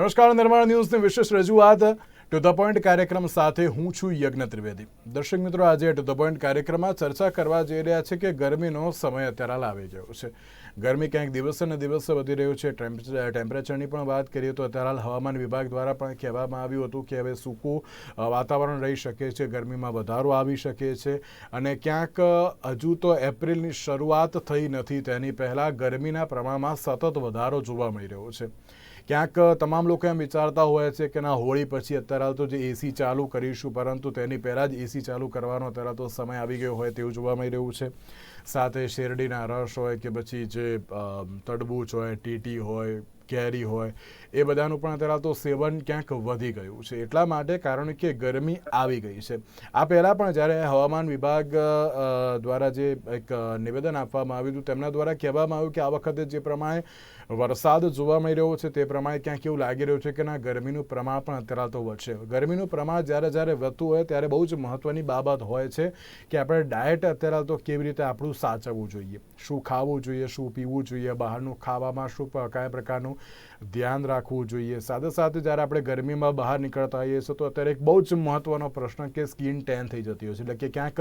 નમસ્કાર, નિર્માણ ન્યૂઝની વિશેષ રજૂઆત ટુ ધ પોઈન્ટ કાર્યક્રમ સાથે હું છું યજ્ઞ ત્રિવેદી. દર્શક મિત્રો, આજે ટુ ધ પોઈન્ટ કાર્યક્રમમાં ચર્ચા કરવા જઈ રહ્યા છે કે ગરમીનો સમય અત્યારે હાલ આવી ગયો છે. ગરમી ક્યાંક દિવસે ને દિવસે વધી રહ્યું છે. ટેમ્પરેચરની પણ વાત કરીએ તો અત્યારે હાલ હવામાન વિભાગ દ્વારા પણ કહેવામાં આવ્યું હતું કે હવે સૂકું વાતાવરણ રહી શકે છે, ગરમીમાં વધારો આવી શકે છે અને ક્યાંક હજુ તો એપ્રિલની શરૂઆત થઈ નથી. તેની પહેલાં ગરમીના પ્રમાણમાં સતત વધારો જોવા મળી રહ્યો છે. ક્યાંક તમામ લોકો એમ વિચારતા હોય છે કે ના, હોળી પછી અત્યારે હાલ તો જે એસી ચાલુ કરીશું, પરંતુ તેની પહેલાં જ એસી ચાલુ કરવાનો અત્યારે તો સમય આવી ગયો હોય તેવું જોવા મળી રહ્યું છે. સાથે શેરડીના રસ હોય કે પછી જે તડબૂચ હોય, ટીટી હોય, કેરી હોય એ બધાનું પણ અત્યારે તો સેવન ક્યાંક વધી ગયું છે. એટલા માટે કારણ કે ગરમી આવી ગઈ છે. આ પહેલાં પણ જ્યારે હવામાન વિભાગ દ્વારા જે એક નિવેદન આપવામાં આવ્યું હતું, તેમના દ્વારા કહેવામાં આવ્યું કે આ વખતે જે પ્રમાણે વરસાદ જોવા મળી રહ્યો છે, તે પ્રમાણે ક્યાંક એવું લાગી રહ્યું છે કે ના, ગરમીનું પ્રમાણ પણ અત્યારે તો વધશે. ગરમીનું પ્રમાણ જ્યારે જ્યારે વધતું હોય ત્યારે બહુ જ મહત્ત્વની બાબત હોય છે કે આપણે ડાયટ અત્યારે તો કેવી રીતે આપણું સાચવવું જોઈએ. શું ખાવું જોઈએ, શું પીવું જોઈએ, બહારનું ખાવામાં શું કયા પ્રકારનું ધ્યાન રાખવું જોઈએ. સાથે સાથે જ્યારે આપણે ગરમીમાં બહાર નીકળતા હોઈએ છીએ, તો અત્યારે એક બહુ જ મહત્ત્વનો પ્રશ્ન કે સ્કિન ટેન થઈ જતી હોય છે. એટલે કે ક્યાંક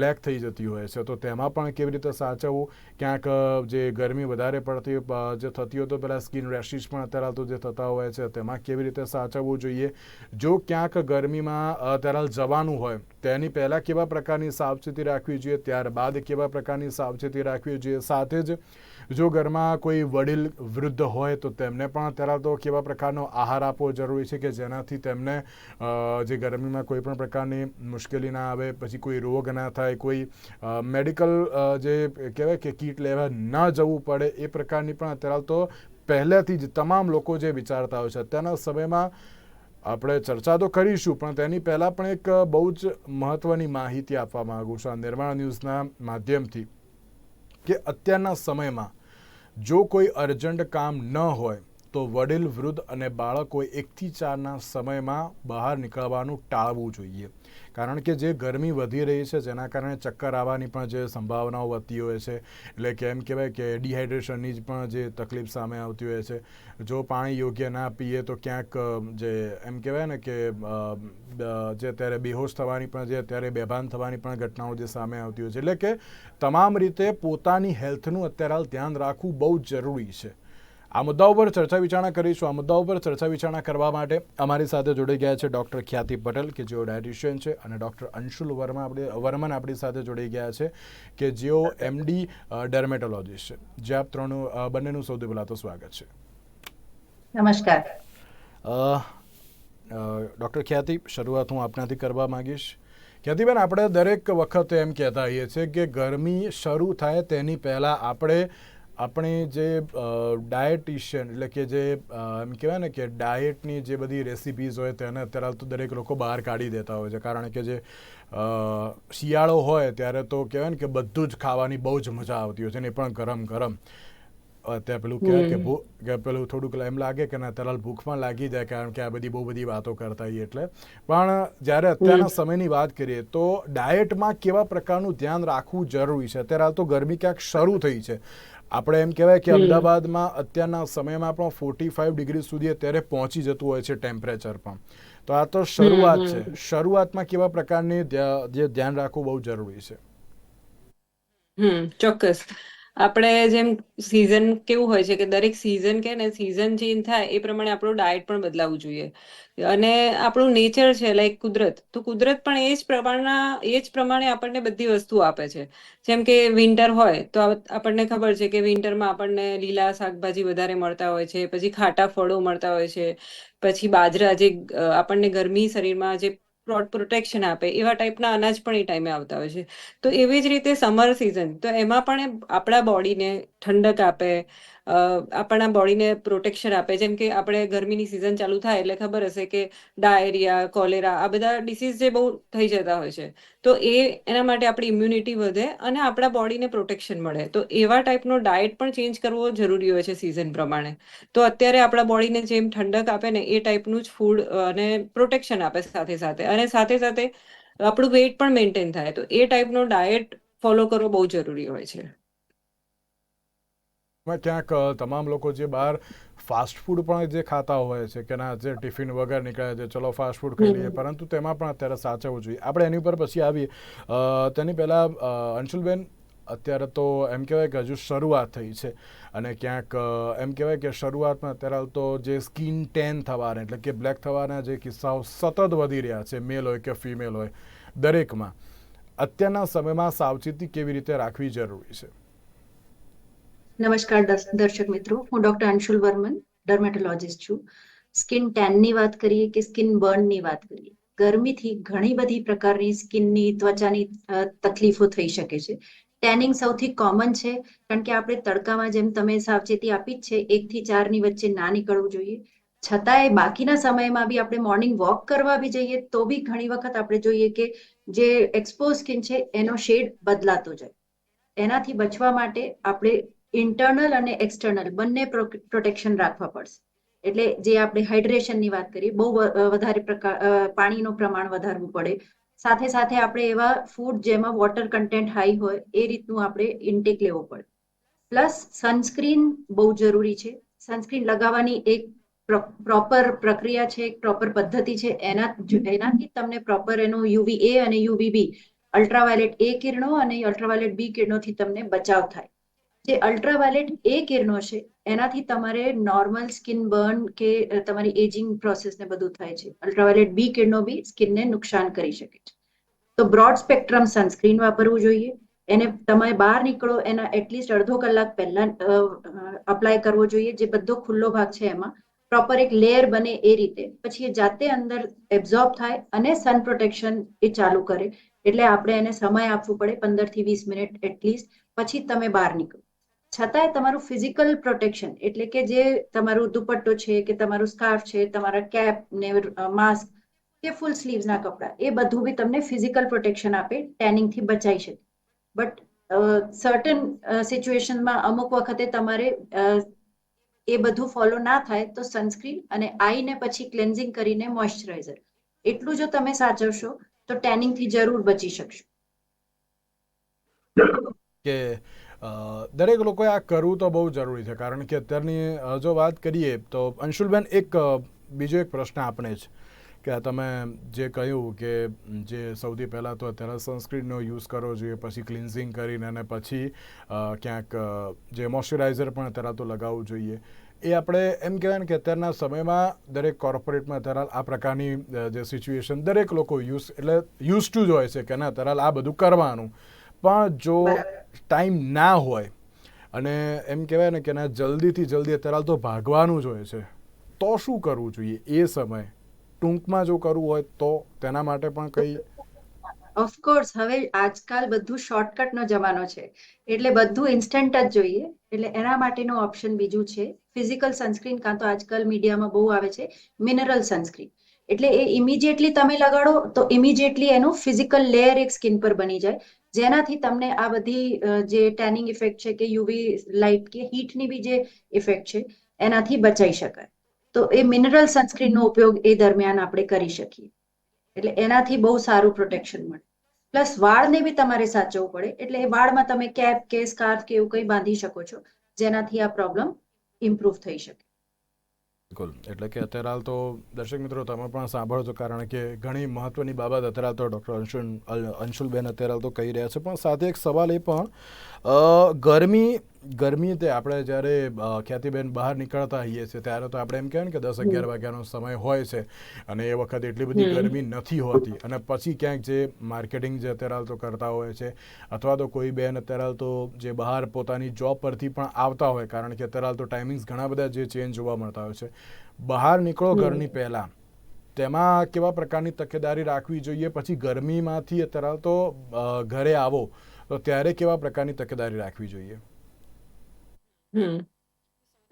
બ્લેક થઈ જતી હોય છે. તો તેમાં પણ કેવી રીતે સાચવવું? ક્યાંક, જે ગરમી વધારે પડતી જે થતી હોય તો પેલા સ્કિન રેશિસ પણ અત્યારે તો જે થતા હોય છે, તેમાં કેવી રીતે સાચવવું જોઈએ? જો ક્યાંક ગરમીમાં અત્યારે હાલ જવાનું હોય, તેની પહેલાં કેવા પ્રકારની સાવચેતી રાખવી જોઈએ? ત્યારબાદ કેવા પ્રકારની સાવચેતી રાખવી જોઈએ? સાથે જ, જો ઘરમાં કોઈ વડીલ વૃદ્ધ હોય તો તેમને પણ અત્યારે તો કેવા પ્રકારનો આહાર આપવો જરૂરી છે કે જેનાથી તેમને જે ગરમીમાં કોઈ પણ પ્રકારની મુશ્કેલી ના આવે, પછી કોઈ રોગ ના થાય, કોઈ મેડિકલ જે કહેવાય કે કીટ લેવા ન જવું પડે એ પ્રકારની પણ અત્યારે તો પહેલેથી જ તમામ લોકો જે વિચારતા હોય છે. અત્યારના સમયમાં આપણે ચર્ચા તો કરીશું, પણ તેની પહેલાં પણ એક બહુ જ મહત્ત્વની માહિતી આપવા માગું છું આ નિર્માણ ન્યૂઝના માધ્યમથી કે અત્યારના સમયમાં જો કોઈ અર્જન્ટ કામ ન હોય તો વડીલ, વૃદ્ધ અને બાળકો એકથી ચારના સમયમાં બહાર નીકળવાનું ટાળવું જોઈએ. કારણ કે જે ગરમી વધી રહી છે, જેના કારણે ચક્કર આવવાની પણ જે સંભાવનાઓ વધતી હોય છે, એટલે કે એમ કહેવાય કે ડિહાઇડ્રેશનની જ પણ જે તકલીફ સામે આવતી હોય છે. જો પાણી યોગ્ય ના પીએ તો ક્યાંક જે એમ કહેવાય ને કે જે અત્યારે બેહોશ થવાની પણ, જે અત્યારે બેભાન થવાની પણ ઘટનાઓ જે સામે આવતી હોય છે. એટલે કે તમામ રીતે પોતાની હેલ્થનું અત્યારે હાલ ધ્યાન રાખવું બહુ જ જરૂરી છે. આ મુદ્દાઓ પર ચર્ચા વિચારણા કરીશું. આ મુદ્દાઓ પર ચર્ચા વિચારણા કરવા માટે અમારી સાથે જોડાઈ ગયા છે ડૉક્ટર ખ્યાતિ પટેલ કે જેઓ ડાયટિશિયન છે અને ડૉક્ટર અંશુલ વર્મા આપણે વર્મન આપણી સાથે જોડાઈ ગયા છે કે જેઓ એમડી ડર્મેટોલોજીસ્ટ છે. જે આપ ત્રણનું બંનેનું સૌથી પહેલાં તો સ્વાગત છે. નમસ્કાર. ડૉક્ટર ખ્યાતિ શરૂઆત હું આપનાથી કરવા માંગીશ. ખ્યાતિબેન આપણે દરેક વખતે એમ કહેતા હોઈએ છીએ કે ગરમી શરૂ થાય તેની પહેલાં આપણે આપણે જે ડાયટિશિયન એટલે કે જે એમ કહેવાય ને કે ડાયટની જે બધી રેસિપીઝ હોય તેને અત્યારે તો દરેક લોકો બહાર કાઢી દેતા હોય છે. કારણ કે જે શિયાળો હોય ત્યારે તો કહેવાય ને કે બધું જ ખાવાની બહુ જ મજા આવતી હોય છે ને પણ ગરમ ગરમ. અત્યારે પેલું કહેવાય કે ભૂ કે પેલું થોડુંક એમ લાગે કે ના તરલ ભૂખમાં લાગી જાય કારણ કે આ બધી બહુ બધી વાતો કરતા હોઈએ એટલે. પણ જ્યારે અત્યારના સમયની વાત કરીએ તો ડાયટમાં કેવા પ્રકારનું ધ્યાન રાખવું જરૂરી છે? અત્યારે હાલ તો ગરમી ક્યાંક શરૂ થઈ છે. આપણે એમ કહેવાય કે અમદાવાદમાં અત્યારના સમયમાં પણ ફોર્ટી ફાઇવ ડિગ્રી સુધી અત્યારે પહોંચી જતું હોય છે ટેમ્પરેચર પણ. તો આ તો શરૂઆત છે. શરૂઆતમાં કેવા પ્રકારની જે ધ્યાન રાખવું બહુ જરૂરી છે? હમ ચોક્કસ. આપણે જેમ સિઝન કેવું હોય છે કે દરેક સિઝન કે ને સિઝન ચેન્જ થાય એ પ્રમાણે આપણું ડાયટ પણ બદલાવવું જોઈએ. અને આપણું નેચર છે લાઈક કુદરત. તો કુદરત પણ એ જ પ્રમાણના, એ જ પ્રમાણે આપણને બધી વસ્તુ આપે છે. જેમ કે વિન્ટર હોય તો આપણને ખબર છે કે વિન્ટરમાં આપણને લીલા શાકભાજી વધારે મળતા હોય છે, પછી ખાટા ફળો મળતા હોય છે, પછી બાજરા જે આપણને ગરમી શરીરમાં જે પ્રોટેક્શન આપે, એવા ટાઈપના અનાજ પણ એ ટાઈમે આવતા હોય છે. તો એવી જ રીતે સમર સિઝન તો એમાં પણ આપણા બોડીને ઠંડક આપે આપણા બોડીને પ્રોટેક્શન આપે. જેમ કે આપણે ગરમીની સિઝન ચાલુ થાય એટલે ખબર હશે કે ડાયરિયા, કોલેરા આ બધા ડિસીઝ જે બહુ થઈ જતા હોય છે. તો એ એના માટે આપણી ઇમ્યુનિટી વધે અને આપણા બોડીને પ્રોટેક્શન મળે. તો એવા ટાઈપનો ડાયટ પણ ચેન્જ કરવો જરૂરી હોય છે સિઝન પ્રમાણે. તો અત્યારે આપણા બોડીને જેમ ઠંડક આપે ને એ ટાઈપનું જ ફૂડ અને પ્રોટેક્શન આપે સાથે સાથે. અને સાથે સાથે આપણું વેઇટ પણ મેન્ટેન થાય. તો એ ટાઈપનો ડાયટ ફોલો કરવો બહુ જરૂરી હોય છે. ક્યાંક તમામ લોકો જે બહાર ફાસ્ટ ફૂડ પણ જે ખાતા હોય છે કે ના જે ટિફિન વગર નીકળે છે ચલો ફાસ્ટ ફૂડ ખાઈ લઈએ. પરંતુ તેમાં પણ અત્યારે સાચવવું જોઈએ. આપણે એની ઉપર પછી આવીએ. તેની પહેલાં અંશુલબેન અત્યારે તો એમ કહેવાય કે હજુ શરૂઆત થઈ છે. અને ક્યાંક એમ કહેવાય કે શરૂઆતમાં અત્યારે હાલ તો જે સ્કિન ટેન થવાના એટલે કે બ્લેક થવાના જે કિસ્સાઓ સતત વધી રહ્યા છે મેલ હોય કે ફિમેલ હોય દરેકમાં. અત્યારના સમયમાં સાવચેતી કેવી રીતે રાખવી જરૂરી છે? નમસ્કાર દર્શક મિત્રો. હું ડોક્ટર અંશુલ વર્મન, ડર્મેટોલોજિસ્ટ છું. સ્કિન ટેનની વાત કરીએ કે સ્કિન બર્નની વાત કરીએ? ગરમીથી ઘણી બધી પ્રકારની સ્કિનની ત્વચાની તકલીફો થઈ શકે છે. ટેનિંગ સૌથી કોમન છે, કારણ કે આપણે તડકામાં જેમ તમે સાવચેતી આપી જ છે એક થી ચારની વચ્ચે ના નીકળવું જોઈએ. છતાંય બાકીના સમયમાં બી આપણે મોર્નિંગ વોક કરવા બી જઈએ, તો બી ઘણી વખત આપણે જોઈએ કે જે એક્સપોઝ સ્કિન છે, એનો શેડ બદલાતો જાય. એનાથી બચવા માટે આપણે ઇન્ટરનલ અને એક્સટર્નલ બંને પ્રોટેક્શન રાખવા પડશે. એટલે જે આપણે હાઇડ્રેશનની વાત કરીએ, બહુ વધારે પાણીનું પ્રમાણ વધારવું પડે. સાથે સાથે આપણે એવા ફૂડ જેમાં વોટર કન્ટેન્ટ હાઈ હોય, એ રીતનું આપણે ઇન્ટેક લેવો પડે. પ્લસ સનસ્ક્રીન બહુ જરૂરી છે. સનસ્ક્રીન લગાવવાની એક પ્રોપર પ્રક્રિયા છે, એક પ્રોપર પદ્ધતિ છે. એના, એનાથી તમને પ્રોપર એનો યુવી એ અને યુવી બી અલ્ટ્રાવાયોલેટ એ કિરણો અને અલ્ટ્રાવાયોલેટ બી કિરણોથી તમને બચાવ થાય. જે અલ્ટ્રાવાયોલેટ એ કિરણો છે, એનાથી તમારે નોર્મલ સ્કિન બર્ન કે તમારી એજિંગ પ્રોસેસને બધું થાય છે. અલ્ટ્રાવાયોલેટ બી કિરણો બી સ્કિનને નુકસાન કરી શકે છે. તો બ્રોડ સ્પેક્ટ્રમ સનસ્ક્રીન વાપરવું જોઈએ. એને તમે બહાર નીકળો, એના એટલીસ્ટ અડધો કલાક પહેલા અપ્લાય કરવો જોઈએ. જે બધો ખુલ્લો ભાગ છે એમાં. પ્રોપર એક લેયર બને એ રીતે. પછી એ જાતે અંદર એબ્ઝોર્બ થાય અને સન પ્રોટેક્શન એ ચાલુ કરે. એટલે આપણે એને સમય આપવો પડે પંદરથી વીસ મિનિટ એટલીસ્ટ પછી તમે બહાર નીકળો. છતાંય તમારું ફિઝિકલ પ્રોટેક્શન એટલે કે જે તમારું દુપટ્ટો છે, કે તમારું સ્કાર્ફ છે, તમારા કેપ ને માસ્ક કે ફૂલ સ્લીવ્સના કપડાં, એ બધું બી તમને ફિઝિકલ પ્રોટેક્શન આપે ટેનિંગથી બચાવી શકે. બટ સર્ટન સિચ્યુએશનમાં અમુક વખતે તમારે એ બધું ફોલો ના થાય તો સનસ્ક્રીન અને આઈને પછી ક્લેન્ઝિંગ કરીને મોઇશ્ચરાઇઝર એટલું જો તમે સાચવશો, તો ટેનિંગથી જરૂર બચી શકશો. કે દરેક લોકોએ આ કરવું તો બહુ જરૂરી છે. કારણ કે અત્યારની જો વાત કરીએ, તો અંશુલબેન એક બીજો એક પ્રશ્ન આપણે જ કે તમે જે કહ્યું કે, જે સૌથી પહેલાં તો અત્યારે સનસ્ક્રીનનો યુઝ કરવો જોઈએ, પછી ક્લિન્ઝિંગ કરીને અને પછી ક્યાંક જે મોઇશ્ચરાઇઝર પણ અત્યારે તો લગાવવું જોઈએ. એ આપણે એમ કહેવાય ને કે અત્યારના સમયમાં દરેક કોર્પોરેટમાં અત્યારે આ પ્રકારની જે સિચ્યુએશન દરેક લોકો યુઝ, એટલે યુઝ ટુ જ હોય છે કે ના, અત્યારે આ બધું કરવાનું. પણ જો. ટાઈમ ના હોય અને એમ કહેવાય ને કે ના જલ્દીથી જલ્દી અત્યારે તો ભાગવાનું જ હોય છે. તો શું કરવું જોઈએ એ સમય? ટૂંકમાં જો કરવું હોય તો તેના માટે પણ કંઈ? ઓફકોર્સ હવે આજકાલ બધું શોર્ટકટનો જમાનો છે. એટલે બધું ઇન્સ્ટન્ટ જ જોઈએ. એટલે એના માટેનું ઓપ્શન બીજું છે. ફિઝિકલ સનસ્ક્રીન કાં તો આજકાલ મીડિયામાં બહુ આવે છે. મિનરલ સનસ્ક્રીન એટલે એ ઇમિડિયેટલી તમે લગાડો તો ઇમિડિયેટલી એનું ફિઝિકલ લેયર એક સ્કિન પર બની જાય. જેનાથી તમને આ બધી જે ટેનિંગ ઇફેક્ટ છે કે યુવી લાઇટ કે હીટની બી જે ઇફેક્ટ છે, એનાથી બચાઈ શકાય. તો એ મિનરલ સનસ્ક્રીનનો ઉપયોગ એ દરમિયાન આપણે કરી શકીએ. એટલે એનાથી બહુ સારું પ્રોટેક્શન મળે. પ્લસ વાળને બી તમારે સાચવવું પડે. એટલે એ વાળમાં તમે કેપ કે સ્કાર્ફ કે એવું કંઈ બાંધી શકો છો, જેનાથી આ પ્રોબ્લેમ ઇમ્પ્રૂવ થઈ શકે. બિલકુલ. એટલે કે અત્યારે હાલ તો દર્શક મિત્રો, તમે પણ સાંભળો છો કારણ કે ઘણી મહત્વની બાબત અત્યારે હાલ તો ડૉક્ટર અંશુલ અંશુલબેન અત્યારે હાલ તો કહી રહ્યા છે. પણ સાથે એક સવાલ એ પણ ગરમી ગરમી તે આપણે જ્યારે ખ્યાતિબેન બહાર નીકળતા હોઈએ છીએ ત્યારે તો આપણે એમ કહેવાય ને કે દસ અગિયાર વાગ્યાનો સમય હોય છે અને એ વખતે એટલી બધી ગરમી નથી હોતી. અને પછી ક્યાંક જે માર્કેટિંગ જે અત્યારે હાલ તો કરતા હોય છે અથવા તો કોઈ બેન અત્યારે હાલ તો જે બહાર પોતાની જોબ પરથી પણ આવતા હોય કારણ કે અત્યારે હાલ તો ટાઈમિંગ્સ ઘણા બધા જે ચેન્જ જોવા મળતા હોય છે. બહાર નીકળો ઘરની પહેલાં. તેમાં કેવા પ્રકારની તકેદારી રાખવી જોઈએ? પછી ગરમીમાંથી અત્યારે હાલ તો ઘરે આવો. તો ત્યારે કેવા પ્રકારની તકેદારી રાખવી જોઈએ?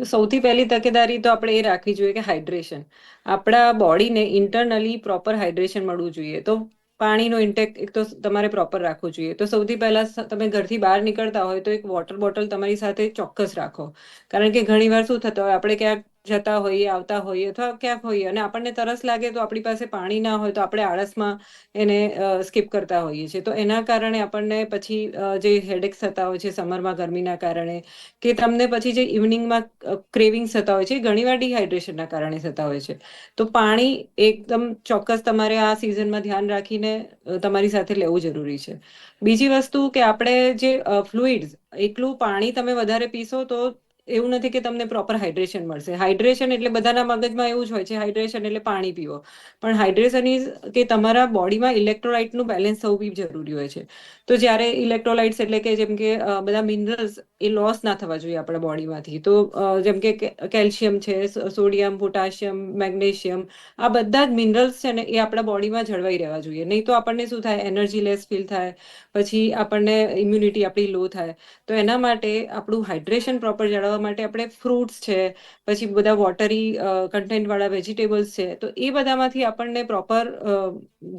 સૌથી પહેલી તકેદારી તો આપણે એ રાખવી જોઈએ કે હાઇડ્રેશન. આપણા બોડીને ઇન્ટરનલી પ્રોપર હાઇડ્રેશન મળવું જોઈએ. તો પાણીનો ઇન્ટેક એક તો તમારે પ્રોપર રાખવું જોઈએ. તો સૌથી પહેલા તમે ઘરથી બહાર નીકળતા હોય તો એક વોટર બોટલ તમારી સાથે ચોક્કસ રાખો. કારણ કે ઘણીવાર શું થતું હોય, આપણે ક્યાંક જતા હોઈએ, આવતા હોઈએ અથવા ક્યાંક હોઈએ અને આપણને તરસ લાગે તો આપણી પાસે પાણી ના હોય તો આપણે આળસમાં એને સ્કીપ કરતા હોઈએ છીએ. તો એના કારણે આપણને પછી જે હેડેક્સ થતા હોય છે સમરમાં ગરમીના કારણે કે તમને પછી જે ઇવનિંગમાં ક્રેવિંગ્સ થતા હોય છે એ ઘણીવાર ડિહાઇડ્રેશનના કારણે થતા હોય છે. તો પાણી એકદમ ચોક્કસ તમારે આ સિઝનમાં ધ્યાન રાખીને તમારી સાથે લેવું જરૂરી છે. બીજી વસ્તુ કે આપણે જે ફ્લુઇડ્સ, એકલું પાણી તમે વધારે પીશો તો એવું નથી કે તમને પ્રોપર હાઇડ્રેશન મળશે. હાઇડ્રેશન એટલે બધાના મગજમાં એવું જ હોય છે હાઇડ્રેશન એટલે પાણી પીવો. પણ હાઇડ્રેશન ઇઝ કે તમારા બોડીમાં ઇલેક્ટ્રોલાઇટનું બેલેન્સ થવું બી જરૂરી હોય છે. તો જ્યારે ઇલેક્ટ્રોલાઇટ્સ એટલે કે જેમ કે બધા મિનરલ્સ એ લોસ ના થવા જોઈએ આપણા બોડીમાંથી તો જેમ કે કેલ્શિયમ છે સોડિયમ પોટાશિયમ મેગ્નેશિયમ આ બધા જ મિનરલ્સ છે ને એ આપણા બોડીમાં જળવાઈ રહેવા જોઈએ. નહીં તો આપણને શું થાય? એનર્જી લેસ ફીલ થાય. પછી આપણને ઇમ્યુનિટી આપણી લો થાય. તો એના માટે આપણું હાઇડ્રેશન પ્રોપર જાળવવા માટે આપણે ફ્રૂટ્સ છે, પછી બધા વોટરી કન્ટેન્ટ વાળા વેજીટેબલ્સ છે, તો એ બધામાંથી આપણને પ્રોપર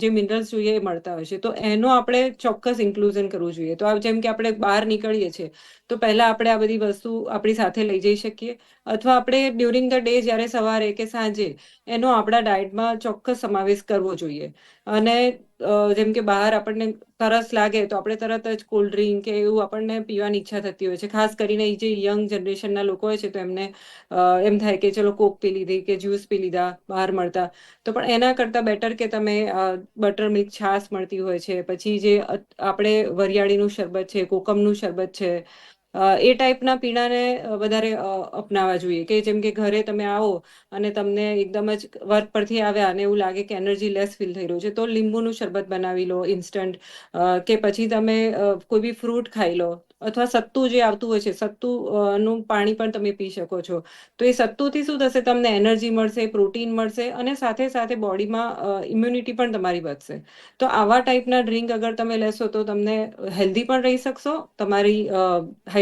જે મિનરલ્સ જોઈએ એ મળતા હોય છે. તો એનો આપણે ચોક્કસ ઇન્ક્લુઝન કરવું જોઈએ. તો જેમ કે આપણે બહાર નીકળીએ છીએ, તો પહેલા આપણે આ બધી વસ્તુ આપણી સાથે લઈ જઈ શકીએ. અથવા આપણે ડ્યુરિંગ ધ ડે જ્યારે સવારે કે સાંજે, એનો આપણા ડાયટમાં ચોક્કસ સમાવેશ કરવો જોઈએ. અને જેમ કે બહાર આપણને તરસ લાગે તો આપણે તરત જ કોલ્ડ ડ્રિંક કે એવું આપણને પીવાની ઈચ્છા થતી હોય છે. ખાસ કરીને એ જે યંગ જનરેશનના લોકો હોય છે તો એમને એમ થાય કે ચલો કોક પી લીધી કે જ્યુસ પી લીધા બહાર મળતા. તો પણ એના કરતાં બેટર કે તમે બટર મિલ્ક છાશ મળતી હોય છે. પછી જે આપણે વરિયાળીનું શરબત છે, કોકમનું શરબત છે એ ટાઈપના પીણાને વધારે અપનાવવા જોઈએ. કે જેમ કે ઘરે તમે આવો અને તમને એકદમ જ વર્ક પરથી આવ્યા અને એવું લાગે કે એનર્જી લેસ ફીલ થઈ રહ્યું છે, તો લીંબુનું શરબત બનાવી લો ઇન્સ્ટન્ટ. કે પછી તમે કોઈ બી ફ્રૂટ ખાઈ લો અથવા સત્તુ જે આવતું હોય છે, સત્તુ નું પાણી પણ તમે પી શકો છો. તો એ સત્તુથી શું થશે? તમને એનર્જી મળશે, પ્રોટીન મળશે અને સાથે સાથે બોડીમાં ઇમ્યુનિટી પણ તમારી વધશે. તો આવા ટાઈપના ડ્રિંક અગર તમે લેશો તો તમને હેલ્ધી પણ રહી શકશો, તમારી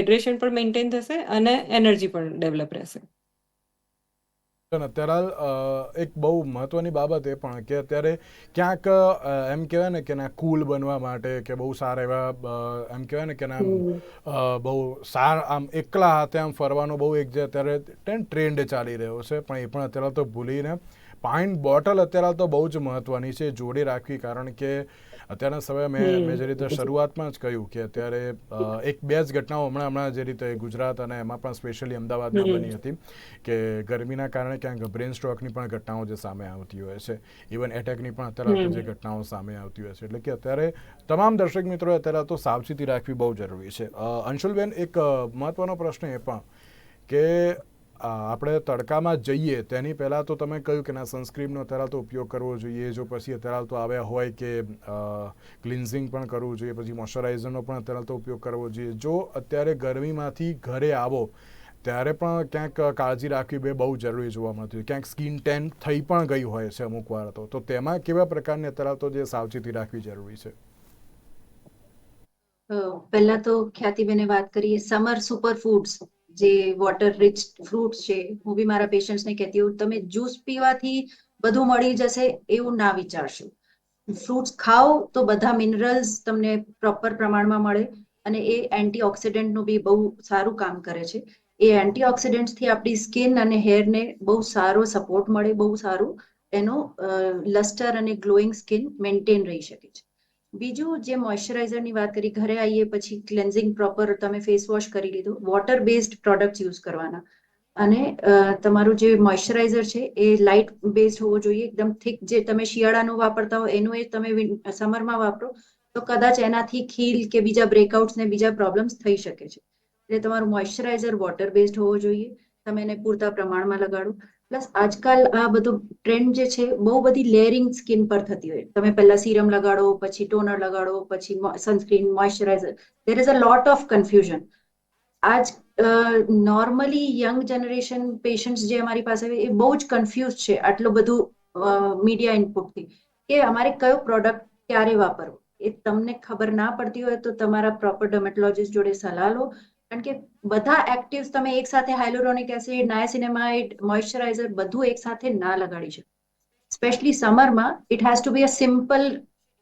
હાઇડ્રેશન પણ મેન્ટેન થશે અને એનર્જી પણ ડેવલપ રહેશે. અત્યારે એક બહુ મહત્વની બાબત એ પણ કે અત્યારે ક્યાંક એમ કહેવાય ને કે ના કુલ બનવા માટે કે બહુ સારા એવા એમ કહેવાય ને કે ના બહુ સાર આમ એકલા હાથે આમ ફરવાનો બહુ એક જે અત્યારે ટ્રેન્ડ ચાલી રહ્યો છે પણ એ પણ અત્યારે તો ભૂલીને પાણી બોટલ અત્યારે તો બહુ જ મહત્વની છે જોડે રાખવી કારણ કે અત્યારના સમયે મેં મેં જે રીતે શરૂઆતમાં જ કહ્યું કે અત્યારે એક બે જ ઘટનાઓ હમણાં હમણાં જે રીતે ગુજરાત અને એમાં પણ સ્પેશિયલી અમદાવાદમાં બની હતી કે ગરમીના કારણે ક્યાંક બ્રેન સ્ટ્રોકની પણ ઘટનાઓ જે સામે આવતી હોય છે. ઇવન એટેકની પણ અત્યારે જે ઘટનાઓ સામે આવતી હોય છે. એટલે કે અત્યારે તમામ દર્શક મિત્રો અત્યારે તો સાવચેતી રાખવી બહુ જરૂરી છે. અંશુલબેન એક મહત્વનો પ્રશ્ન એ પણ કે આપણે તડકામાં જઈએ, તેની પહેલાં તો તમે કહ્યું કે ના સનસ્ક્રીનનો અત્યારે તો ઉપયોગ કરવો જોઈએ, જો પછી અત્યારે તો આવ્યા હોય કે ક્લિન્ઝિંગ પણ કરવું જોઈએ, પછી મોઇશ્ચરાઇઝરનો પણ અત્યારે તો ઉપયોગ કરવો જોઈએ. જો અત્યારે ગરમીમાંથી ઘરે આવો, ત્યારે પણ ક્યાંક કાળજી રાખવી બે બહુ જરૂરી જોવા મળતી હોય. ક્યાંક સ્કિન ટેન થઈ પણ ગઈ હોય છે અમુક વાર તો. તો તેમાં કેવા પ્રકારની અત્યારે તો જે સાવચેતી રાખવી જરૂરી છે? પહેલા તો ખ્યાતિબેને વાત કરીએ, સમર સુપર ફૂડ્સ. જે વોટર રિચ ફ્રૂટ્સ છે, હું બી મારા પેશન્ટ્સને કહેતી હોઉં, તમે જ્યુસ પીવાથી બધું મળી જશે એવું ના વિચારશો. ફ્રૂટ્સ ખાઓ તો બધા મિનરલ્સ તમને પ્રોપર પ્રમાણમાં મળે અને એ એન્ટીઓક્સિડન્ટનું બી બહુ સારું કામ કરે છે. એ એન્ટીઓક્સિડન્ટ્સથી આપણી સ્કિન અને હેરને બહુ સારો સપોર્ટ મળે, બહુ સારું એનો લસ્ટર અને ગ્લોઈંગ સ્કિન મેન્ટેન રહી શકે છે. બીજું જે મોઇશ્ચરાઇઝરની વાત કરી, ઘરે આવીએ પછી ક્લેન્ઝિંગ પ્રોપર તમે ફેસ વોશ કરી લીધું વોટર બેઝડ પ્રોડક્ટ યુઝ કરવાના. અને તમારું જે મોઇશ્ચરાઇઝર છે એ લાઇટ બેઝડ હોવો જોઈએ, એકદમ થીક જે તમે શિયાળાનું વાપરતા હો, એનું એ તમે સમરમાં વાપરો, તો કદાચ એનાથી ખીલ કે બીજા બ્રેકઆઉટ્સ ને બીજા પ્રોબ્લેમ્સ થઈ શકે છે. એટલે તમારું મોઇશ્ચરાઇઝર વોટર બેઝડ હોવો જોઈએ, તમે એને પૂરતા પ્રમાણમાં લગાડો. પ્લસ આજકાલ આ બધું ટ્રેન્ડ જે છે, બહુ બધી લેયરિંગ સ્કિન પર થતી હોય. તમે પહેલા સીરમ લગાડો, પછી ટોનર લગાડો, પછી sunscreen moisturiser there is a lot of confusion આજ નોર્મલી યંગ જનરેશન પેશન્ટ્સ જે અમારી પાસે એ બહુ જ કન્ફ્યુઝ છે આટલું બધું મીડિયા ઇનપુટથી કે અમારે કયો પ્રોડક્ટ ક્યારે વાપરવો? એ તમને ખબર ના પડતી હોય તો તમારા પ્રોપર ડોમેટોલોજીસ્ટ જોડે સલાહ લો. કારણ કે બધા એક્ટિવ્સ તમે એક સાથે હાઇલોરોનિક એસિડ નાયસિનેમાઇડ મોઇશ્ચરાઇઝર બધું એક સાથે ના લગાડી શકો. Specially સમરમાં it has to be a simple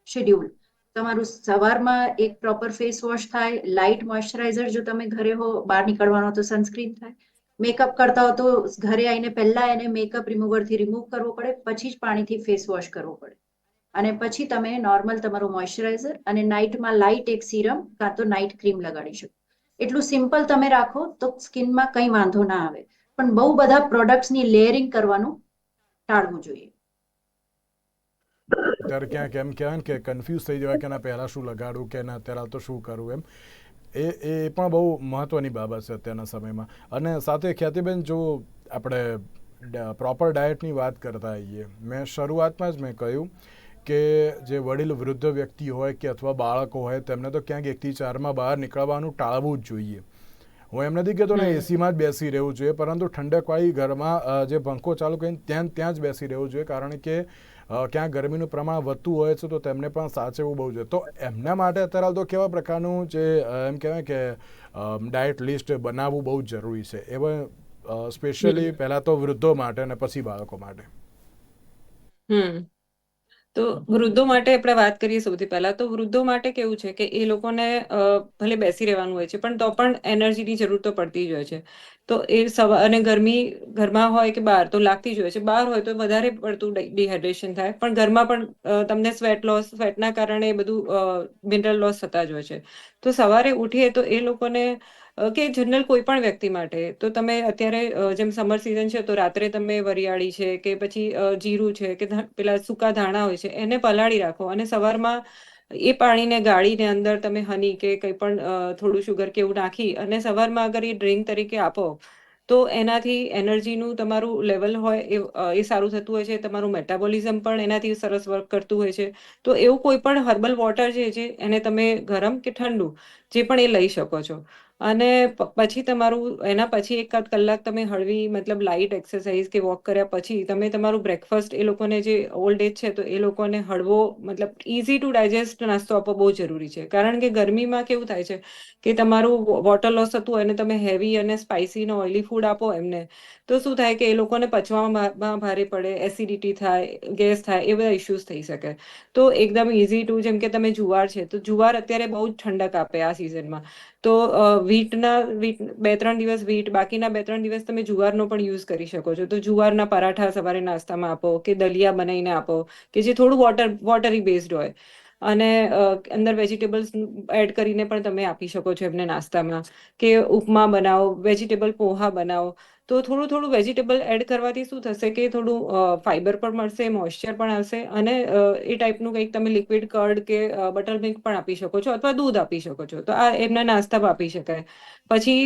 schedule તમારું સવારમાં એક પ્રોપર ફેસ વોશ થાય લાઇટ મોઇશ્ચરાઇઝર જો તમે ઘરે હો, બહાર નીકળવાનો તો સનસ્ક્રીન થાય. મેકઅપ કરતા હો તો ઘરે આવીને પહેલા એને મેકઅપ રિમૂવરથી રિમૂવ કરવો પડે, પછી જ પાણીથી ફેસ વોશ કરવો પડે. અને પછી તમે નોર્મલ તમારું મોઇશ્ચરાઇઝર અને નાઇટમાં લાઇટ એક સિરમ કાં તો નાઇટ ક્રીમ લગાડી શકો. એટલું સિમ્પલ તમે રાખો તો સ્કિનમાં કંઈ વાંધો ના આવે. પણ બહુ બધા પ્રોડક્ટ્સની લેયરિંગ કરવાનું ટાળવું જોઈએ. ત્યારે ક્યાંક એમ કહેવાય ને કે કન્ફ્યુઝ થઈ જવાય કે એના પહેલાં શું લગાડું કે એના અત્યારે તો શું કરવું એમ. એ એ પણ બહુ મહત્ત્વની બાબત છે અત્યારના સમયમાં. અને સાથે ખ્યાતિબેન જો આપણે પ્રોપર ડાયટની વાત કરતા આવીએ. મેં શરૂઆતમાં જ મેં કહ્યું કે જે વડીલ વૃદ્ધ વ્યક્તિ હોય કે અથવા બાળકો હોય તેમને તો ક્યાંક એકથી ચારમાં બહાર નીકળવાનું ટાળવું જ જોઈએ. હું એમ નથી કહેતો ને એસીમાં જ બેસી રહેવું જોઈએ પરંતુ ઠંડકવાળી ઘરમાં જે પંખો ચાલુ કરીને ત્યાં ત્યાં જ બેસી રહેવું જોઈએ કારણ કે ક્યાં ગરમીનું પ્રમાણ વધતું હોય છે તો તેમને પણ સાચવવું બહુ જોઈએ. તો એમના માટે અત્યારે તો કેવા પ્રકારનું જે એમ કહેવાય કે ડાયટ લિસ્ટ બનાવવું બહુ જ જરૂરી છે. એવા સ્પેશિયલી પહેલાં તો વૃદ્ધો માટે અને પછી બાળકો માટે. હમ. તો વૃદ્ધો માટે આપણે વાત કરીએ સૌથી પહેલા, તો વૃદ્ધો માટે કેવું છે કે એ લોકોને ભલે બેસી રહેવાનું હોય છે, પણ તો પણ એનર્જીની જરૂર તો પડતી જ હોય છે. તો એ સવા, અને ગરમી, ઘરમાં હોય કે બહાર, તો લાગતી જ હોય છે. બહાર હોય તો વધારે પડતું ડિહાઇડ્રેશન થાય. પણ ઘરમાં પણ તમને સ્વેટ લોસ સ્વેટના કારણે એ બધું મિનરલ લોસ થતા જ હોય છે. તો સવારે ઉઠીએ તો એ લોકોને કે જનરલ કોઈ પણ વ્યક્તિ માટે, તો તમે અત્યારે જેમ સમર સિઝન છે, તો રાત્રે તમે વરિયાળી છે, કે પછી જીરું છે, કે પેલા સૂકા ધાણા હોય છે, એને પલાળી રાખો અને સવારમાં એ પાણીને ગાળીને અંદર તમે હની કે કંઈ પણ થોડું શુગર કે એવું નાખી અને સવારમાં અગર એ ડ્રિંક તરીકે આપો, તો એનાથી એનર્જીનું તમારું લેવલ હોય એ સારું થતું હોય છે, તમારું મેટાબોલિઝમ પણ એનાથી સરસ વર્ક કરતું હોય છે, તો એવું કોઈ પણ હર્બલ વોટર જે છે એને તમે ગરમ કે ઠંડુ, જે પણ એ લઈ શકો છો. અને પછી તમારું, એના પછી એકાદ કલાક તમે હળવી, મતલબ લાઇટ એક્સરસાઇઝ કે વોક કર્યા પછી તમે તમારું બ્રેકફાસ્ટ એ લોકોને જે ઓલ્ડ એજ છે તો એ લોકોને હળવો, મતલબ ઇઝી ટુ ડાયજેસ્ટ નાસ્તો આપવો બહુ જરૂરી છે. કારણ કે ગરમીમાં કેવું થાય છે કે તમારું વોટર લોસ થતું હોય અને તમે હેવી અને સ્પાઇસી અને ઓઇલી ફૂડ આપો એમને, તો શું થાય કે એ લોકોને પચવામાં ભારે પડે એસિડિટી થાય ગેસ થાય, એ બધા ઇશ્યુઝ થઈ શકે. તો એકદમ ઇઝી ટુ જેમ કે તમે જુવાર છે, તો જુવાર અત્યારે બહુ જ ઠંડક આપે આ સિઝનમાં તો વીટના વીટ બે, ત્રણ દિવસ વીટ બાકીના બે, ત્રણ દિવસ તમે જુવારનો પણ યુઝ કરી શકો છો. તો જુવારના પરાઠા સવારે નાસ્તામાં આપો કે દલિયા બનાવીને આપો કે જે થોડું વોટર વોટરી બેઝડ હોય. અને અંદર વેજીટેબલ્સ એડ કરીને પણ તમે આપી શકો છો એમને નાસ્તામાં. કે ઉપમા બનાવો વેજીટેબલ પોહા બનાવો. તો થોડું થોડું વેજીટેબલ એડ કરવાથી શું થશે કે થોડું ફાઈબર પણ મળશે મોઇશ્ચર પણ આવશે અને એ ટાઈપનું કંઈક તમે લિક્વિડ કર્ડ કે બટર મિલ્ક પણ આપી શકો છો અથવા દૂધ આપી શકો છો. તો આ એમના નાસ્તામાં આપી શકાય. પછી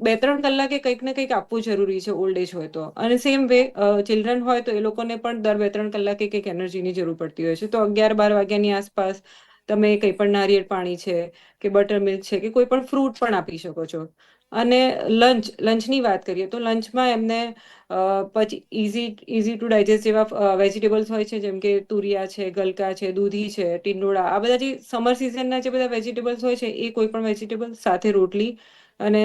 બે, ત્રણ કલાકે કંઈક ને કંઈક આપવું જરૂરી છે ઓલ્ડ એજ હોય તો. અને સેમ વે ચિલ્ડ્રન હોય તો એ લોકોને પણ દર બે, ત્રણ કલાકે કંઈક એનર્જીની જરૂર પડતી હોય છે. તો અગિયાર, બાર વાગ્યાની આસપાસ તમે કંઈ પણ નારિયેળ પાણી છે કે બટર મિલ્ક છે કે કોઈ પણ ફ્રૂટ પણ આપી શકો છો. અને લંચ લંચની વાત કરીએ તો લંચમાં એમને પછી ઇઝી ઇઝી ટુ ડાયજેસ્ટ જેવા વેજીટેબલ્સ હોય છે, જેમ કે તુરિયા છે, ગલકા છે, દૂધી છે, ટીંડોળા, આ બધા જે સમર સિઝનના જે બધા વેજીટેબલ્સ હોય છે, એ કોઈ પણ વેજીટેબલ સાથે રોટલી અને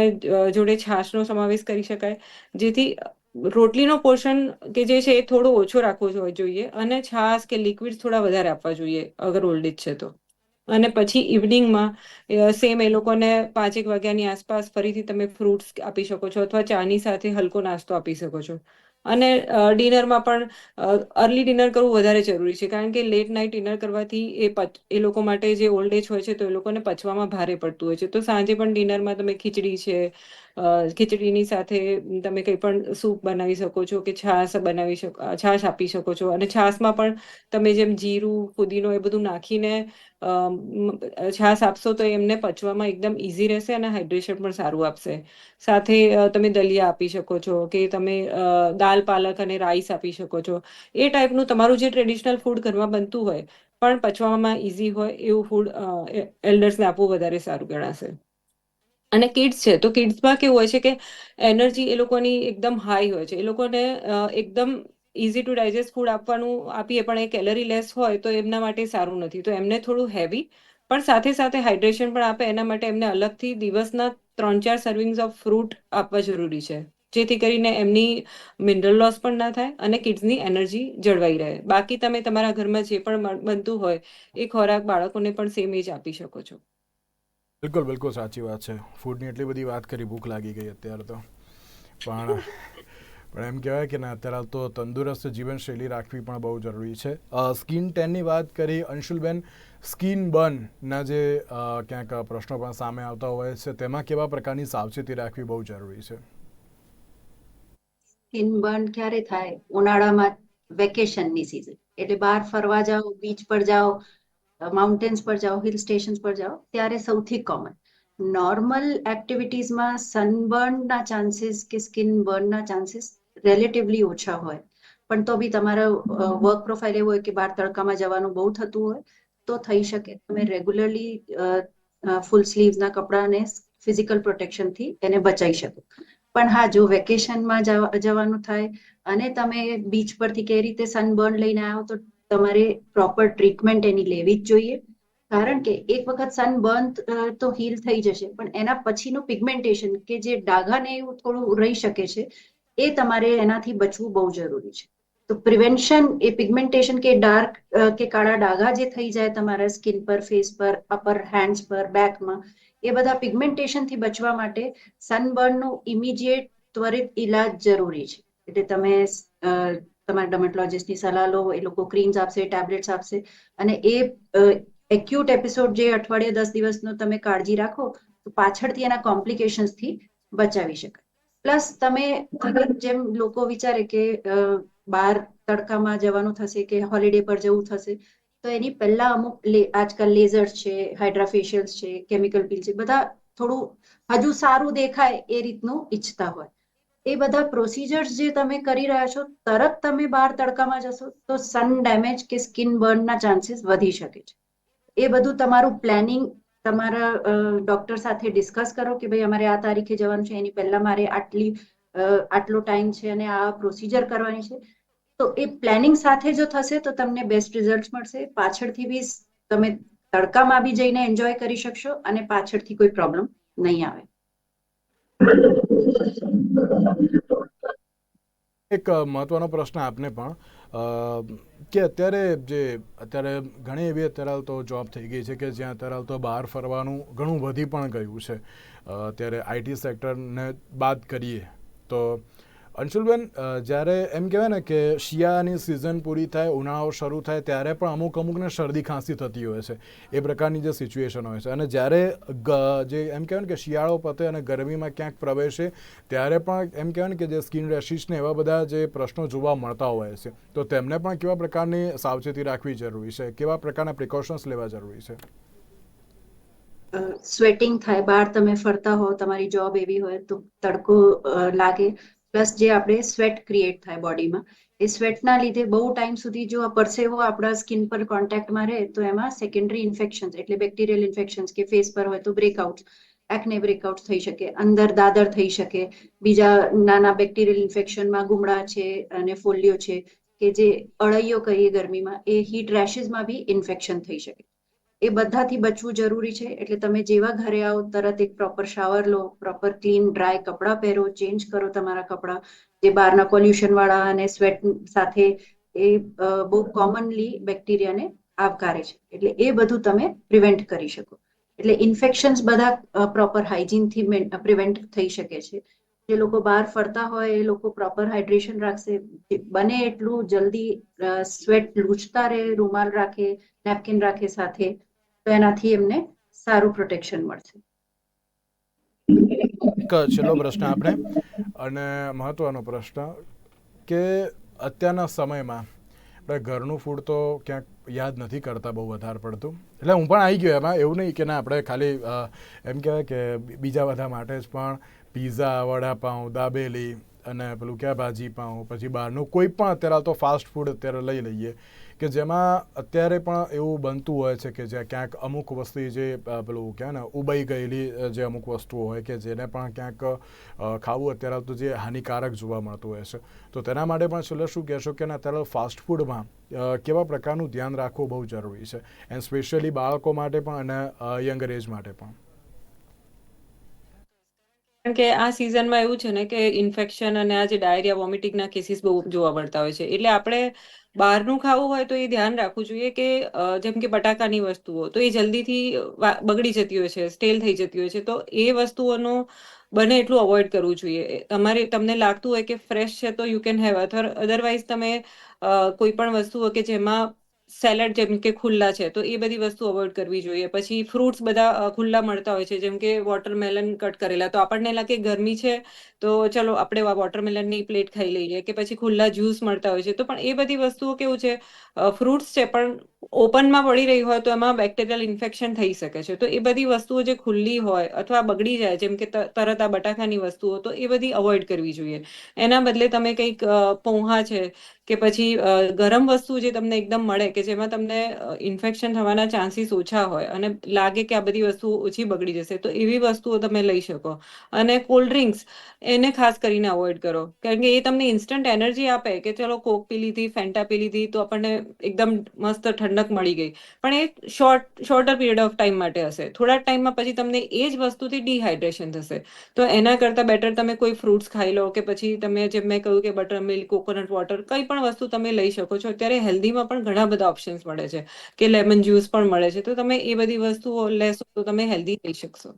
જોડે છાશનો સમાવેશ કરી શકાય. જેથી રોટલીનો પોર્શન કે જે છે એ થોડો ઓછો રાખવો જોઈએ અને છાશ કે લિક્વિડ થોડા વધારે આપવા જોઈએ, અગર ઓલ્ડ એજ છે તો. અને પછી ઇવનિંગમાં સેમ એ લોકોને પાંચેક વાગ્યાની આસપાસ ફરીથી તમે ફ્રૂટ્સ આપી શકો છો અથવા ચાની સાથે હલકો નાસ્તો આપી શકો છો. અને ડિનરમાં પણ અર્લી ડિનર કરવું વધારે જરૂરી છે કારણ કે લેટ નાઇટ ડિનર કરવાથી એ એ લોકો માટે જે ઓલ્ડ એજ હોય છે તો એ લોકોને પચવામાં ભારે પડતું હોય છે. તો સાંજે પણ ડિનરમાં તમે ખીચડી છે ખીચડીની સાથે તમે કંઈ પણ સૂપ બનાવી શકો છો કે છાશ બનાવી શકો છાશ આપી શકો છો. અને છાશમાં પણ તમે જેમ જીરું, ફુદીનો એ બધું નાખીને છાશ આપશો તો એમને પચવામાં એકદમ ઇઝી રહેશે અને હાઇડ્રેશન પણ સારું આપશે. સાથે તમે દલિયા આપી શકો છો કે તમે દાલ, પાલક અને રાઈસ આપી શકો છો. એ ટાઈપનું તમારું જે ટ્રેડિશનલ ફૂડ ઘરમાં બનતું હોય, પણ પચવામાં ઇઝી હોય એવું ફૂડ એલ્ડર્સને આપવું વધારે સારું ગણાશે. અને કિડ્સ છે. તો કિડ્સમાં કેવું હોય છે કે એનર્જી એ લોકોની એકદમ હાઈ હોય છે. એ લોકોને એકદમ ઇઝી ટુ ડાયજેસ્ટ ફૂડ આપવાનું આપીએ, પણ એ કેલરી લેસ હોય તો એમના માટે સારું નથી. તો એમને થોડું હેવી પણ સાથે સાથે હાઇડ્રેશન પણ આપે. એના માટે એમને અલગથી દિવસના ત્રણ ચાર સર્વિંગ્સ ઓફ ફ્રૂટ આપવા જરૂરી છે. જેથી કરીને એમની મિનરલ લોસ પણ ના થાય અને કિડ્સની એનર્જી જળવાઈ રહે. બાકી તમે તમારા ઘરમાં જે પણ બનતું હોય, એ ખોરાક બાળકોને પણ સેમ એજ આપી શકો છો. બિલકુલ બિલકુલ સાચી વાત છે. ફૂડની એટલી બધી વાત કરી, ભૂખ લાગી ગઈ અત્યારે તો. પણ પણ એમ કહેવાય કે ના, અત્યારે તો તંદુરસ્ત જીવનશૈલી રાખવી પણ બહુ જરૂરી છે. સ્કિન ટેનની વાત કરી, અંશુલબેન, સ્કિન બર્નના જે ક્યાંક પ્રશ્નો પણ સામે આવતા હોય છે, તેમાં કેવા પ્રકારની સાવચેતી રાખવી બહુ જરૂરી છે? સ્કિન બર્ન ક્યારે થાય? ઉનાળામાં વેકેશનની સિઝન એટલે બહાર ફરવા જાઓ બીચ પર જાઓ માઉન્ટેન્સ પર જાઓ હિલ સ્ટેશન પર જાઓ ત્યારે સૌથી કોમન નોર્મલ એક્ટિવિટીઝમાં સનબર્નના ચાન્સીસ કે સ્કિન બર્નના ચાન્સીસ રિલેટિવલી ઓછા હોય. પણ તો બી તમારો વર્ક પ્રોફાઇલ એવો હોય કે બહાર તડકામાં જવાનું બહુ થતું હોય તો થઈ શકે. તમે રેગ્યુલરલી ફૂલ સ્લીવ્સના કપડાને ફિઝિકલ પ્રોટેક્શનથી એને બચાવી શકો. પણ હા જો વેકેશનમાં જવાનું થાય અને તમે બીચ પરથી કઈ રીતે સનબર્ન લઈને આવો તો તમારે પ્રોપર ટ્રીટમેન્ટ એની લેવી જ જોઈએ. કારણ કે એક વખત સનબર્ન તો હીલ થઈ જશે. પણ એના પછીનું પિગમેન્ટેશન કે જે ડાઘાને એવું થોડું રહી શકે છે, એ તમારે એનાથી બચવું બહુ જરૂરી છે. તો પ્રિવેન્શન એ પિગમેન્ટેશન કે ડાર્ક કે કાળા ડાઘા જે થઈ જાય તમારા સ્કિન પર ફેસ પર અપર હેન્ડ્સ પર બેકમાં એ બધા પિગમેન્ટેશનથી બચવા માટે સનબર્નનું ઇમિડિયેટ ત્વરિત ઇલાજ જરૂરી છે. એટલે તમે તમારા ડર્મેટોલોજિસ્ટની સલાહ લો, એ લોકો ક્રીમ્સ આપશે ટેબ્લેટ્સ આપશે. અને એ એક્યુટ એપિસોડ જે અઠવાડિયે દસ દિવસનો તમે કાળજી રાખો, તો પાછળથી એના કોમ્પ્લિકેશન્સથી બચાવી શકાય. પ્લસ તમે જેમ લોકો વિચારે કે બહાર તડકામાં જવાનું થશે કે હોલિડે પર જવું થશે, તો એની પહેલા અમુક આજકાલ લેઝર્સ છે હાઇડ્રાફેશિયલ્સ છે કેમિકલ પીલ છે, બધા થોડું હજુ સારું દેખાય એ રીતનું ઈચ્છતા હોય. એ બધા પ્રોસિજર્સ જે તમે કરી રહ્યા છો, તરત તમે બહાર તડકામાં જશો, તો સન ડેમેજ કે સ્કિન બર્નના ચાન્સીસ વધી શકે છે. એ બધું તમારું પ્લાનિંગ તમારા ડોક્ટર સાથે ડિસ્કસ કરો કે ભાઈ અમારે આ તારીખે જવાનું છે, એની પહેલા મારે આટલી આટલો ટાઈમ છે અને આ પ્રોસિજર કરવાની છે. તો એ પ્લાનિંગ સાથે જો થશે તો તમને બેસ્ટ રિઝલ્ટ મળશે. પાછળથી બી તમે તડકામાં બી જઈને એન્જોય કરી શકશો અને પાછળથી કોઈ પ્રોબ્લેમ નહીં આવે. એક મહત્વનો પ્રશ્ન આપને પણ. કે અત્યારે જે, અત્યારે ઘણી એવી અત્યારે હાલ તો જોબ થઈ ગઈ છે કે જ્યાં અત્યારે હાલ તો બહાર ફરવાનું ઘણું વધી પણ ગયું છે. અત્યારે આઈટી સેક્ટરને બાદ કરીએ તો અંશુલબેન જ્યારે એમ કહેવાય ને કે શિયાળાની સિઝન પૂરી થાય, ઉનાળો શરૂ થાય, ત્યારે પણ અમુક અમુકને શરદી ખાંસી થતી હોય છે. એ પ્રકારની જે સિચ્યુએશન હોય છે. અને જ્યારે જે એમ કહેવાય ને કે શિયાળો પતે અને ગરમીમાં ક્યાંક પ્રવેશે, ત્યારે પણ એમ કહેવાય ને કે જે સ્કિન રેશિસ ને એવા બધા જે પ્રશ્નો જોવા મળતા હોય છે. તો તેમને પણ કેવા પ્રકારની સાવચેતી રાખવી જરૂરી છે? કેવા પ્રકારના પ્રિકોશન્સ લેવા જરૂરી છે? સ્વેટિંગ થાય, બહાર તમે ફરતા હો, તમારી જોબ એવી હોય, તો તડકો લાગે પ્લસ જે આપણે સ્વેટ ક્રિએટ થાય બોડીમાં એ સ્વેટના લીધે બહુ ટાઈમ સુધી જો પરસેવો આપણા સ્કિન પર કોન્ટેક્ટમાં રહે, તો એમાં સેકન્ડરી ઇન્ફેક્શન એટલે બેક્ટેરિયલ ઇન્ફેક્શન્સ કે ફેસ પર હોય તો બ્રેકઆઉટ એકને બ્રેકઆઉટ થઈ શકે, અંદર દાદર થઈ શકે, બીજા નાના બેક્ટેરિયલ ઇન્ફેક્શનમાં ગુમડા છે અને ફોલિયો છે, કે જે અળૈયો કહીએ ગરમીમાં, એ હીટ રેશિસમાં બી ઇન્ફેક્શન થઈ શકે. એ બધાથી બચવું જરૂરી છે. એટલે તમે જેવા ઘરે આવો, તરત એક પ્રોપર શાવર લો પ્રોપર ક્લીન ડ્રાય કપડાં પહેરો ચેન્જ કરો તમારા કપડાં. જે બહારના પોલ્યુશન વાળા અને સ્વેટ સાથે એ બહુ કોમનલી બેક્ટેરિયાને આવકારે છે. એટલે એ બધું તમે પ્રિવેન્ટ કરી શકો. એટલે ઇન્ફેક્શન્સ બધા પ્રોપર હાઇજીનથી પ્રિવેન્ટ થઈ શકે છે. જે લોકો બહાર ફરતા હોય, એ લોકો પ્રોપર હાઇડ્રેશન રાખશે. બને એટલું જલ્દી સ્વેટ લૂછતા રહે, રૂમાલ રાખે નેપકિન રાખે સાથે. તો એનાથી એમને સારું પ્રોટેક્શન મળશે. એક છેલ્લો પ્રશ્ન આપણે. અને મહત્વનો પ્રશ્ન કે અત્યારના સમયમાં, આપણે ઘરનું ફૂડ તો ક્યાંક યાદ નથી કરતા બહુ વધારે પડતું. એટલે હું પણ આવી ગયો એમાં. એવું નહીં કે ના, આપણે ખાલી એમ કહેવાય કે બીજા બધા માટે જ પણ પીઝા વડાપાઉં, દાબેલી અને પેલું ક્યાં ભાજી પાઉં પછી બહારનું કોઈ પણ અત્યારે તો ફાસ્ટ ફૂડ અત્યારે લઈ લઈએ. કે જેમાં અત્યારે પણ એવું બનતું હોય છે કે જ્યાં ક્યાંક અમુક વસ્તુ જે પેલું કહેવાય ને, ઉબાઈ ગયેલી જે અમુક વસ્તુઓ હોય કે જેને પણ ક્યાંક ખાવું અત્યારે તો જે હાનિકારક જોવા મળતું હોય છે. તો તેના માટે પણ છેલ્લે શું કહેશો કે અત્યારે ફાસ્ટ ફૂડમાં કેવા પ્રકારનું ધ્યાન રાખવું બહુ જરૂરી છે. એન્ડ સ્પેશિયલી બાળકો માટે પણ અને યંગર એજ માટે પણ. કારણ કે આ સિઝનમાં એવું છે ને કે ઇન્ફેક્શન અને આ જે ડાયરિયા વોમિટિંગના કેસીસ બહુ જોવા મળતા હોય છે. એટલે આપણે બહારનું ખાવું હોય તો એ ધ્યાન રાખવું જોઈએ કે જેમ કે બટાકાની વસ્તુઓ, તો એ જલ્દીથી બગડી જતી હોય છે સ્ટેલ થઈ જતી હોય છે. તો એ વસ્તુઓનું બને એટલું અવોઇડ કરવું જોઈએ. તમારે, તમને લાગતું હોય કે ફ્રેશ છે તો યુ કેન હેવ અથવા અધરવાઇઝ તમે કોઈ પણ વસ્તુઓ કે જેમાં સેલેડ જેમ કે ખુલ્લા છે, તો એ બધી વસ્તુ અવોઇડ કરવી જોઈએ. પછી ફ્રૂટ્સ બધા ખુલ્લા મળતા હોય છે, જેમ કે વોટરમેલન કટ કરેલા. તો આપણને લાગે ગરમી છે, તો ચલો આપણે વોટરમેલનની પ્લેટ ખાઈ લઈએ કે પછી ખુલ્લા જ્યુસ મળતા હોય છે. તો પણ એ બધી વસ્તુઓ કેવું છે ફ્રૂટ્સ છે, પણ ઓપનમાં પડી રહી હોય તો એમાં બેક્ટેરિયલ ઇન્ફેક્શન થઈ શકે છે. તો એ બધી વસ્તુઓ જે ખુલ્લી હોય અથવા બગડી જાય, જેમ કે તરત આ બટાકાની વસ્તુઓ, તો એ બધી અવોઇડ કરવી જોઈએ. એના બદલે તમે કંઈક પૌહા છે કે પછી ગરમ વસ્તુ જે તમને એકદમ મળે કે જેમાં તમને ઇન્ફેક્શન થવાના ચાન્સીસ ઓછા હોય અને લાગે કે આ બધી વસ્તુઓ ઓછી બગડી જશે, તો એવી વસ્તુઓ તમે લઈ શકો. અને કોલ્ડ ડ્રિંક્સ એને ખાસ કરીને અવોઇડ કરો. કારણ કે એ તમને ઇન્સ્ટન્ટ એનર્જી આપે કે ચલો કોક પી લીધી ફેન્ટા પી લીધી, તો આપણને એકદમ મસ્ત ઠંડક મળી ગઈ. પણ એ short shorter period of time માટે હશે. થોડા ટાઈમમાં પછી તમને એ જ વસ્તુથી ડિહાઇડ્રેશન થશે. તો એના કરતાં બેટર તમે કોઈ ફ્રૂટ્સ ખાઈ લો કે પછી તમે જેમ મેં કહ્યું કે બટર મિલ્ક કોકોનટ વોટર કંઈ પણ વસ્તુ તમે લઈ શકો છો. અત્યારે હેલ્ધીમાં પણ ઘણા બધા ઓપ્શન્સ મળે છે. કે લેમન જ્યુસ પણ મળે છે. તો તમે એ બધી વસ્તુઓ લેશો તો તમે હેલ્ધી થઈ શકશો.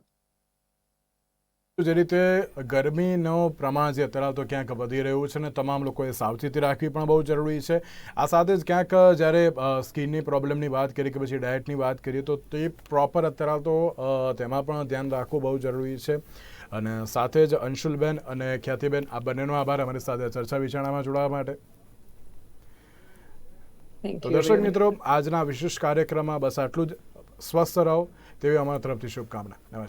જે રીતે ગરમીનો પ્રમાણ જે અત્યારે તો ક્યાંક વધી રહ્યું છે ને તમામ લોકોએ સાવચેતી રાખવી પણ બહુ જરૂરી છે. આ સાથે જ ક્યાંક જ્યારે સ્કિનની પ્રોબ્લેમની વાત કરીએ કે પછી ડાયટની વાત કરીએ તો તે પ્રોપર અત્યારે તો તેમાં પણ ધ્યાન રાખવું બહુ જરૂરી છે. અને સાથે જ અંશુલબેન અને ખ્યાતિબેન આ બંનેનો આભાર અમારી સાથે ચર્ચા વિચારણામાં જોડાવા માટે. તો દર્શક મિત્રો આજના વિશેષ કાર્યક્રમમાં બસ આટલું જ. સ્વસ્થ રહો તેવી અમારા તરફથી શુભકામના. નમસ્કાર.